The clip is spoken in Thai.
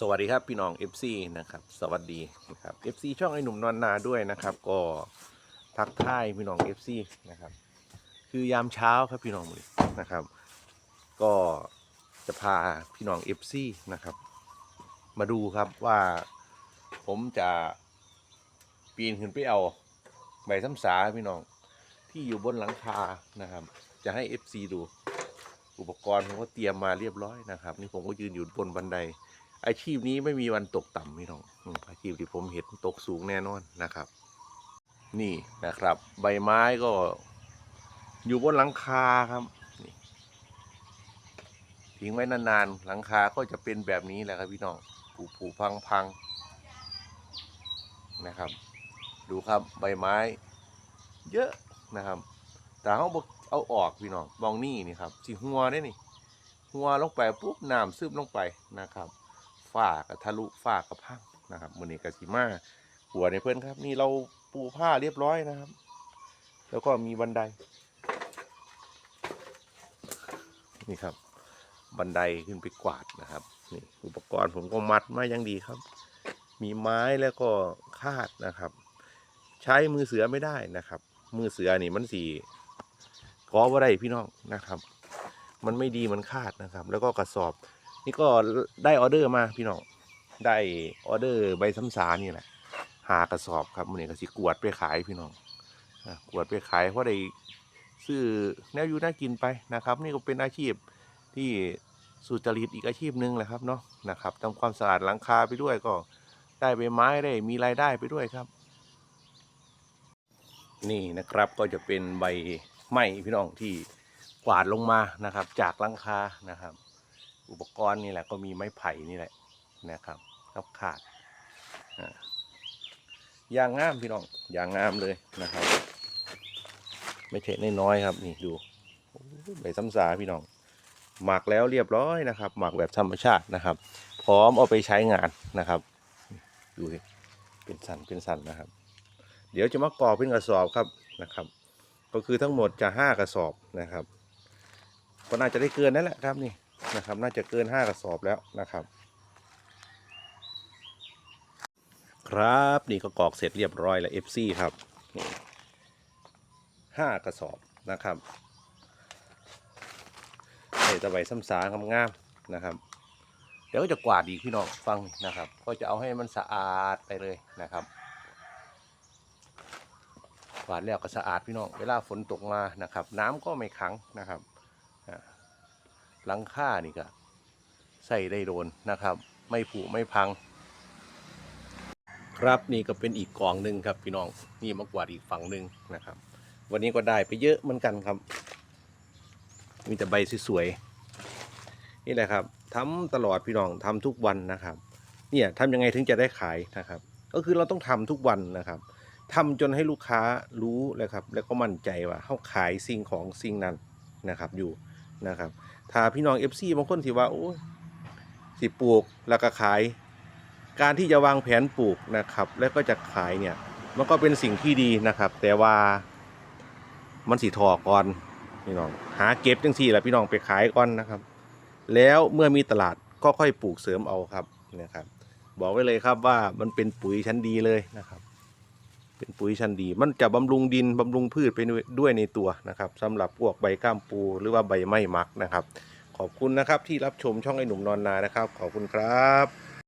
สวัสดีครับพี่น้อง FC นะครับ สวัสดีนะครับ FC ช่องไอ้หนุ่มนอนนาด้วยนะครับ ก็ทักทายพี่น้อง FC นะครับ คือยามเช้าครับพี่น้องมือนะครับ ก็จะพาพี่น้อง FC นะครับ มาดูครับว่าผมจะปีนขึ้นไปเอาใบซ้ำสาพี่น้องที่อยู่บนหลังคานะครับ จะให้ FC ดูอุปกรณ์ผมก็เตรียมมาเรียบร้อยนะครับ นี่ผมก็ยืนอยู่บนบันได อาชีพนี้ไม่มีวันตกต่ำพี่น้องอาชีพที่ผมเห็นตกสูงแน่นอนนะครับ นี่นะครับ ใบไม้ก็อยู่บนหลังคาครับทิ้งไว้นานๆหลังคาก็จะเป็นแบบนี้แหละครับพี่น้องผุผุพังพังๆนะครับ ดูครับใบไม้ เยอะนะครับ แต่เขาบอกเอาออกพี่น้องมองนี่นี่ครับสีหัวได้นี่ หัวลงไปปุ๊บน้ำซึมลงไปนะครับ ฝ้ากับทะลุฝ้ากับพังนะครับมือนี้กสิมาหัวในเพื่อนครับ นี่เราปูผ้าเรียบร้อยนะครับ แล้วก็มีบันได นี่ครับ บันไดขึ้นไปกวาดนะครับนี่อุปกรณ์ผมก็มัดมาอย่างดีครับ มีไม้แล้วก็คาดนะครับ ใช้มือเสือไม่ได้นะครับ มือเสือนี่มันสีกอว่าได้พี่น้องนะครับ มันไม่ดีมันขาดนะครับ แล้วก็กระสอบ นี่ก็ได้ออเดอร์มาพี่น้องได้ออเดอร์ใบซ้ำสานี่แหละหากระสอบครับมันนี่ก็สิกวดไปขายพี่น้องกวดไปขายเพราะได้ซื้อแนวอยู่น่ากินไปนะครับ นี่ก็เป็นอาชีพที่สุจริตอีกอาชีพหนึ่งแหละครับเนาะนะครับทำความสะอาดหลังคาไปด้วยก็ได้ใบไม้ได้มีรายได้ไปด้วยครับ นี่นะครับก็จะเป็นใบไม้พี่น้องที่กวาดลงมานะครับ จากหลังคานะครับ อุปกรณ์นี่แหละก็มีไม้ไผ่นี่แหละนะครับครับขาดอย่างงามพี่น้องอย่างงามเลยนะครับ ไม่ใช่น้อยๆครับนี่ดูโอ้ยใบซ้ำสาพี่น้อง หมักแล้วเรียบร้อยนะครับ หมักแบบธรรมชาตินะครับ พร้อมเอาไปใช้งานนะครับ ดูสิเป็นสันเป็นสันนะครับ เดี๋ยวจะมากรอกเป็นกระสอบครับนะครับ ก็คือทั้งหมดจะห้ากระสอบนะครับ ก็น่าจะได้เกินนั่นแหละครับนี่ นะครับ น่าจะเกินห้ากระสอบแล้วนะครับ ครับนี่ก็กรอกเสร็จเรียบร้อยแล้ว FC ครับนี่ห้ากระสอบนะครับใส่ตะไบซ้ำสางงามๆนะครับ เดี๋ยวก็จะกวาดอีกพี่น้องฟังนะครับ ก็จะเอาให้มันสะอาดไปเลยนะครับกวาดแล้วก็สะอาดพี่น้อง เวลาฝนตกมานะครับ น้ำก็ไม่ขังนะครับอ่า หลังค่านี่ก็ใส่ได้โดนนะครับ ไม่ผุไม่พัง ครับนี่ก็เป็นอีกกองหนึ่งครับพี่น้องนี่มากกว่าอีกฝั่งหนึ่งนะครับ วันนี้ก็ได้ไปเยอะเหมือนกันครับ มีแต่ใบสวยๆนี่แหละครับทำตลอดพี่น้องทำทุกวันนะครับ เนี่ยทำยังไงถึงจะได้ขายนะครับ ก็คือเราต้องทำทุกวันนะครับทำจนให้ลูกค้ารู้เลยครับ แล้วก็มั่นใจว่าเขาขายสิ่งของสิ่งนั้นนะครับ อยู่ นะครับ ถ้าพี่น้อง FC บางคนที่ว่าโอ้สิปลูกแล้วก็ขาย การที่จะวางแผนปลูกนะครับ แล้วก็จะขายเนี่ยมันก็เป็นสิ่งที่ดีนะครับ แต่ว่ามันสีทอก่อนพี่น้องหาเก็บจังสี่แหละพี่น้องไปขายก่อนนะครับ แล้วเมื่อมีตลาดก็ค่อยปลูกเสริมเอาครับนะครับ บอกไว้เลยครับว่ามันเป็นปุ๋ยชั้นดีเลยนะครับ เป็นปุ๋ยชั้นดี มันจะบำรุงดินบำรุงพืชไปด้วยในตัวนะครับสำหรับพวกใบก้ามปูหรือว่าใบไม้มักนะครับ ขอบคุณนะครับที่รับชมช่องไอ้หนุ่มนอนนานะครับ ขอบคุณครับ